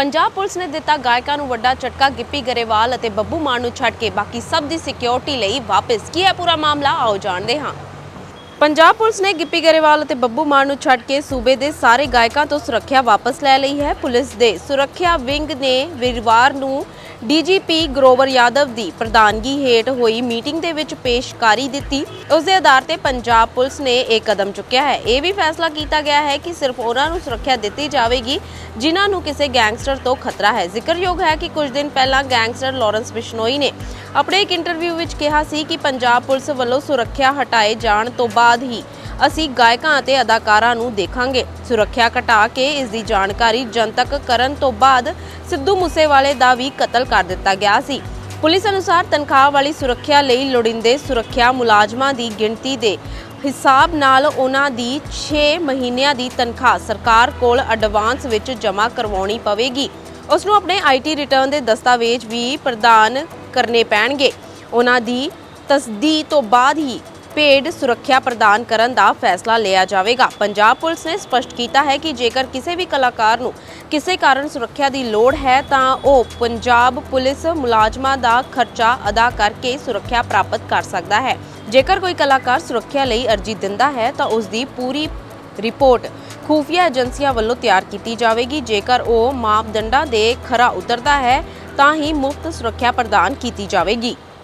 Punjab police ਨੇ ਦਿੱਤਾ ਗਾਇਕਾਂ ਨੂੰ ਵੱਡਾ ਝਟਕਾ, ਗਿੱਪੀ ਗਰੇਵਾਲ ਅਤੇ ਬੱਬੂ ਮਾਨ ਨੂੰ ਛੱਡ ਕੇ ਬਾਕੀ ਸਭ ਦੀ ਸਿਕਿਉਰਿਟੀ ਲਈ ਵਾਪਸ। ਕੀ ਹੈ ਪੂਰਾ ਮਾਮਲਾ? ਆਓ ਜਾਣਦੇ ਹਾਂ। ਪੰਜਾਬ ਪੁਲਿਸ ਨੇ ਗਿੱਪੀ ਗਰੇਵਾਲ ਅਤੇ ਬੱਬੂ ਮਾਨ ਨੂੰ ਛੱਡ ਕੇ ਸੂਬੇ ਦੇ ਸਾਰੇ ਗਾਇਕਾਂ ਤੋਂ ਸੁਰੱਖਿਆ ਵਾਪਸ ਲੈ ਲਈ ਹੈ। ਪੁਲਿਸ ਦੇ ਸੁਰੱਖਿਆ ਵਿੰਗ ਨੇ ਵੀਰਵਾਰ ਨੂੰ ਡੀਜੀਪੀ ਗਰੋਵਰ ਯਾਦਵ ਦੀ ਪ੍ਰਧਾਨਗੀ ਹੇਠ ਹੋਈ ਮੀਟਿੰਗ ਦੇ ਵਿੱਚ ਪੇਸ਼ਕਾਰੀ ਦਿੱਤੀ। ਉਸ ਦੇ ਆਧਾਰ ਤੇ ਪੰਜਾਬ ਪੁਲਿਸ ਨੇ ਇਹ ਕਦਮ ਚੁੱਕਿਆ ਹੈ। ਇਹ ਵੀ ਫੈਸਲਾ ਕੀਤਾ ਗਿਆ ਹੈ ਕਿ ਸਿਰਫ ਉਹਨਾਂ ਨੂੰ ਸੁਰੱਖਿਆ ਦਿੱਤੀ ਜਾਵੇਗੀ ਜਿਨ੍ਹਾਂ ਨੂੰ ਕਿਸੇ ਗੈਂਗਸਟਰ ਤੋਂ ਖਤਰਾ ਹੈ। ਜ਼ਿਕਰਯੋਗ ਹੈ ਕਿ ਕੁਝ ਦਿਨ ਪਹਿਲਾਂ ਗੈਂਗਸਟਰ ਲਾਰੈਂਸ ਬਿਸ਼ਨੋਈ ਨੇ ਆਪਣੇ ਇੱਕ ਇੰਟਰਵਿਊ ਵਿੱਚ ਕਿਹਾ ਸੀ ਕਿ ਪੰਜਾਬ ਪੁਲਿਸ ਵੱਲੋਂ ਸੁਰੱਖਿਆ ਹਟਾਏ ਜਾਣ ਤੋਂ ਬਾਅਦ ਹੀ ਅਸੀਂ ਗਾਇਕਾਂ ਅਤੇ ਅਦਾਕਾਰਾਂ ਨੂੰ ਦੇਖਾਂਗੇ। ਸੁਰੱਖਿਆ ਘਟਾ ਕੇ ਇਸ ਦੀ ਜਾਣਕਾਰੀ ਜਨਤਕ ਕਰਨ ਤੋਂ ਬਾਅਦ ਸਿੱਧੂ ਮੂਸੇਵਾਲੇ ਦਾ ਵੀ ਕਤਲ ਕਰ ਦਿੱਤਾ ਗਿਆ ਸੀ। ਪੁਲਿਸ ਅਨੁਸਾਰ ਤਨਖਾਹ ਵਾਲੀ ਸੁਰੱਖਿਆ ਲਈ ਲੋੜੀਂਦੇ ਸੁਰੱਖਿਆ ਮੁਲਾਜ਼ਮਾਂ ਦੀ ਗਿਣਤੀ ਦੇ ਹਿਸਾਬ ਨਾਲ ਉਹਨਾਂ ਦੀ 6 ਮਹੀਨਿਆਂ ਦੀ ਤਨਖਾਹ ਸਰਕਾਰ ਕੋਲ ਐਡਵਾਂਸ ਵਿੱਚ ਜਮ੍ਹਾਂ ਕਰਵਾਉਣੀ ਪਵੇਗੀ। ਉਸ ਨੂੰ ਆਪਣੇ ਆਈਟੀ ਰਿਟਰਨ ਦੇ ਦਸਤਾਵੇਜ਼ ਵੀ ਪ੍ਰਦਾਨ ਕਰਨੇ ਪੈਣਗੇ। ਉਹਨਾਂ ਦੀ ਤਸਦੀਕ ਤੋਂ ਬਾਅਦ ਹੀ ਪੇਡ ਸੁਰੱਖਿਆ ਪ੍ਰਦਾਨ ਕਰਨ ਦਾ ਫੈਸਲਾ ਲਿਆ ਜਾਵੇਗਾ। ਪੰਜਾਬ ਪੁਲਿਸ ਨੇ ਸਪਸ਼ਟ ਕੀਤਾ ਹੈ ਕਿ ਜੇਕਰ ਕਿਸੇ ਵੀ ਕਲਾਕਾਰ ਨੂੰ ਕਿਸੇ ਕਾਰਨ ਸੁਰੱਖਿਆ ਦੀ ਲੋੜ ਹੈ, ਤਾਂ ਉਹ ਪੰਜਾਬ ਪੁਲਿਸ ਮੁਲਾਜ਼ਮਾਂ ਦਾ ਖਰਚਾ ਅਦਾ ਕਰਕੇ ਸੁਰੱਖਿਆ ਪ੍ਰਾਪਤ ਕਰ ਸਕਦਾ ਹੈ। ਜੇਕਰ ਕੋਈ ਕਲਾਕਾਰ ਸੁਰੱਖਿਆ ਲਈ ਅਰਜ਼ੀ ਦਿੰਦਾ ਹੈ, ਤਾਂ ਉਸ ਦੀ ਪੂਰੀ ਰਿਪੋਰਟ ਖੂਫੀਆ ਏਜੰਸੀਆਂ ਵੱਲੋਂ ਤਿਆਰ ਕੀਤੀ ਜਾਵੇਗੀ। ਜੇਕਰ ਉਹ ਮਾਪਦੰਡਾਂ ਦੇ ਖਰਾ ਉਤਰਦਾ ਹੈ, ਤਾਂ ਹੀ ਮੁਫਤ ਸੁਰੱਖਿਆ ਪ੍ਰਦਾਨ ਕੀਤੀ ਜਾਵੇਗੀ।